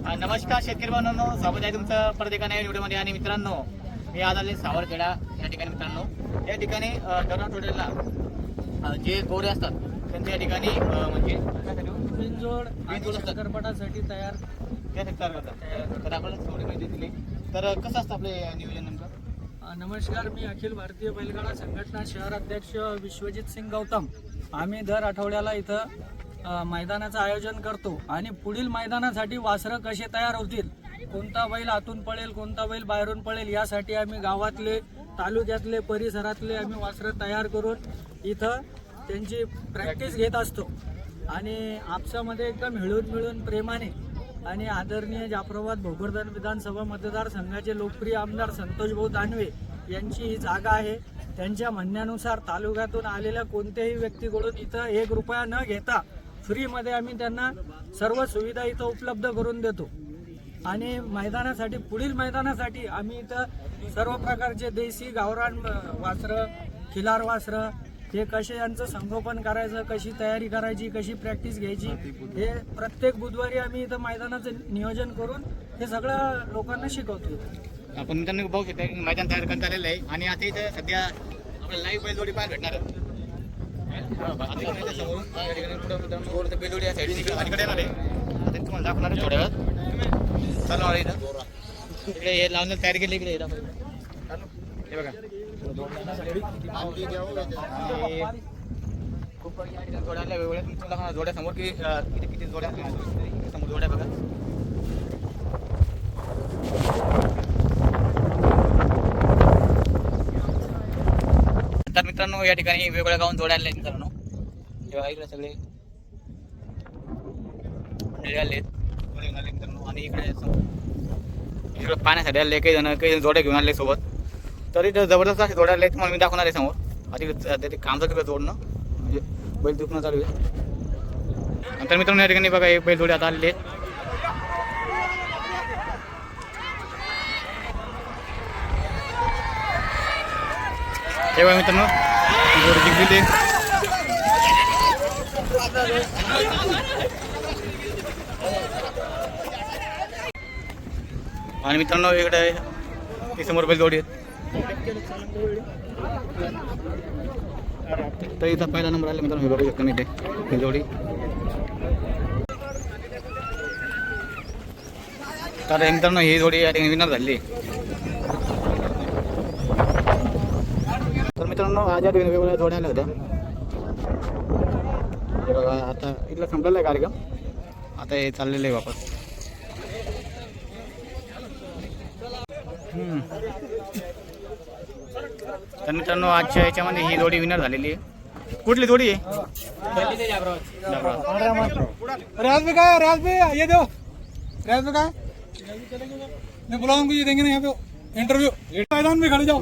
नमस्कार शेतकरी बांधवांनो स्वागत आहे तुमचं परत एका नवीन व्हिडिओमध्ये. आणि मित्रांनो मी आज आले सावरखेडा या ठिकाणी मित्रांनो. या ठिकाणी अ, दर आठवड्याला अ, जे गोरे असतात त्यांच्या ठिकाणी म्हणजे काय करू? बिनजोड बिनजोड आणि असतात. शकरपटासाठी तयार तयार करतात. तर आपण थोडी माहिती दिली. तर कसं असतं आपले नियोजन नेमकं? नमस्कार मी अखिल भारतीय बैलगाडा संघटना शहर अध्यक्ष विश्वजित सिंग गौतम. आम्ही दर आठवड्याला इथं मैदानाचं आयोजन करतो. आणि पुढील मैदानासाठी वासरं कसे तयार होतील? कोणता बैल आतून पळेल कोणता बैल बाहेरून पळेल यासाठी आम्ही गावातले तालुक्यातले परिसरातले आम्ही वासरं तयार करून इथं त्यांची प्रॅक्टिस घेत असतो. आणि आपसामध्ये एकदम मिळून मिळून प्रेमाने आणि आदरणीय जाफराबाद भोकरदन विधानसभा मतदारसंघाचे लोकप्रिय आमदार संतोषभाऊ दानवे यांची ही जागा आहे. त्यांच्या म्हणण्यानुसार तालुक्यातून आलेल्या कोणत्याही व्यक्तीकडून इथं एक रुपया न घेता फ्रीमध्ये आम्ही त्यांना सर्व सुविधा इथं उपलब्ध करून देतो. आणि मैदानासाठी पुढील मैदानासाठी आम्ही इथं सर्व प्रकारचे देशी गावरान अ, वासरं खिलार वासरं हे कसे यांचं संगोपन करायचं कशी तयारी करायची कशी प्रॅक्टिस घ्यायची हे प्रत्येक बुधवारी आम्ही इथं मैदानाचं नियोजन करून हे सगळं लोकांना शिकवतो. आपण त्यांना बघू मैदान तयार करण्यात आलेलं आहे. आणि आता इथं सध्या आपल्याला लाईव्ह बैलजोडी पाहायला भेटणार दाखवणार थोड्या वेळात चालू इकडे हे लावून तयार केली इकडे हे बघा खूप जोड्या वेगवेगळ्या तुम्ही समोर किती किती जोड्या समोर जोड्या बघा तर मित्रांनो या ठिकाणी वेगवेगळ्या गावून जोड्या आल्या आहेत मित्रांनो. तेव्हा इकडे सगळे मंडळी आले आहेत. मित्रांनो आणि इकडे समोर. इकडे पाण्यासाठी आले काही जण काही जण जोड्या घेऊन आले सोबत. तर इथं जबरदस्त असे जोड्या आले तुम्हाला मी दाखवणार आहे समोर. आता ते काम सगळं जोडणं. म्हणजे बैल दुखणं चालू आहे. नंतर मित्रांनो या ठिकाणी बघा एक बैल जोडे आता आलेले आहेत. तेव्हा मित्रांनो जोडी जिंकलेली आणि मित्रांनो इकडे ते समोर बैल जोडी आहेत. तर इथं पहिला नंबर आला मित्रांनो हे बघू शकतो मी ते जोडी तर मित्रांनो ही जोडी या ठिकाणी विनर झाली. मित्रांनो आज या ठिकाणी वेगवेगळ्या जोड्या आल्या होत्या हे बघा आता इथला संपलेला आहे कार्यक्रम आता हे चाललेलं आहे वापस. तर मित्रांनो आजच्या याच्यामध्ये ही जोडी विनर झालेली आहे कुठली जोडी आहे रियाज ये दो मैं बुलाऊँगा ये देंगे ना यहाँ पे इंटरव्यू मैदान में खड़े जाओ